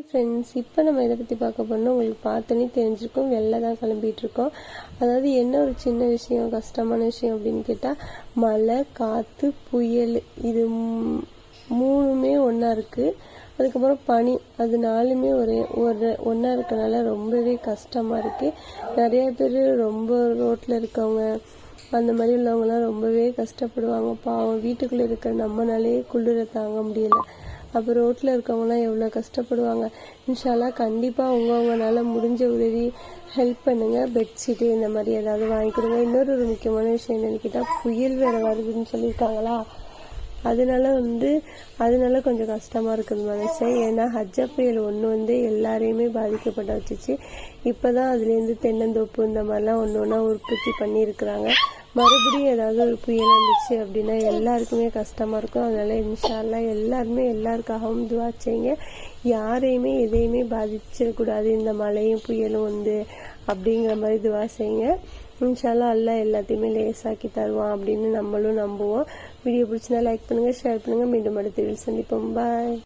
Hi friends இப்போ நம்ம இதை பற்றி பார்க்க போனால் உங்களுக்கு பார்த்தோன்னே தெரிஞ்சிருக்கும். வெளில தான் கிளம்பிட்டு இருக்கோம் அதாவது என்ன ஒரு சின்ன விஷயம் கஷ்டமான விஷயம் அப்படின்னு கேட்டால் மழை காற்று புயல் இது மூணுமே ஒன்றா இருக்குது அதுக்கப்புறம் பனி அது நாலுமே ஒரே ஒரு ஒன்றா இருக்கனால ரொம்பவே கஷ்டமாக இருக்குது நிறைய பேர் ரொம்ப ரோட்டில் இருக்கவங்க அந்த மாதிரி உள்ளவங்கலாம் ரொம்பவே கஷ்டப்படுவாங்க. பாவம் வீட்டுக்குள்ளே இருக்கிற நம்மனாலே குளிர தாங்க முடியல. அப்போ ரோட்டில் இருக்கவங்களாம் எவ்வளோ கஷ்டப்படுவாங்க. இன்ஷால்லா கண்டிப்பாக உங்கவுங்கனால முடிஞ்ச உதவி ஹெல்ப் பண்ணுங்கள் பெட்ஷீட்டு இந்த மாதிரி ஏதாவது வாங்கி கொடுங்க. இன்னொரு ஒரு முக்கியமான விஷயம் என்னன்னு கேட்டால் புயல் வேறு வருதுன்னு சொல்லியிருக்காங்களா? அதனால வந்து அதனால கொஞ்சம் கஷ்டமாக இருக்குது மனசு ஏன்னா ஹஜ்ஜா புயல் ஒன்று வந்து எல்லாரையுமே பாதிக்கப்பட வச்சுச்சு. இப்போ தான் அதுலேருந்து தென்னந்தோப்பு இந்த மாதிரிலாம் ஒன்று ஒன்றா உற்பத்தி பண்ணியிருக்கிறாங்க. மறுபடியும் ஏதாவது ஒரு புயல் வந்துச்சு அப்படின்னா எல்லாருக்குமே கஷ்டமாக இருக்கும். அதனால இன்ஷால்லா எல்லாருமே எல்லாருக்காகவும் துவா செய்யுங்க. யாரையுமே எதையுமே பாதிச்சிடக்கூடாது இந்த மழையும் புயலும் வந்து அப்படிங்கிற மாதிரி துவா செய்யுங்க. இன்ஷால்லா அல்லா எல்லாத்தையுமே லேசாக்கி தருவான் அப்படின்னு நம்மளும் நம்புவோம். வீடியோ பிடிச்சிருந்தா லைக் பண்ணுங்கள் ஷேர் பண்ணுங்கள் மீண்டும் அடுத்த வீடு சந்திப்போம். பாய்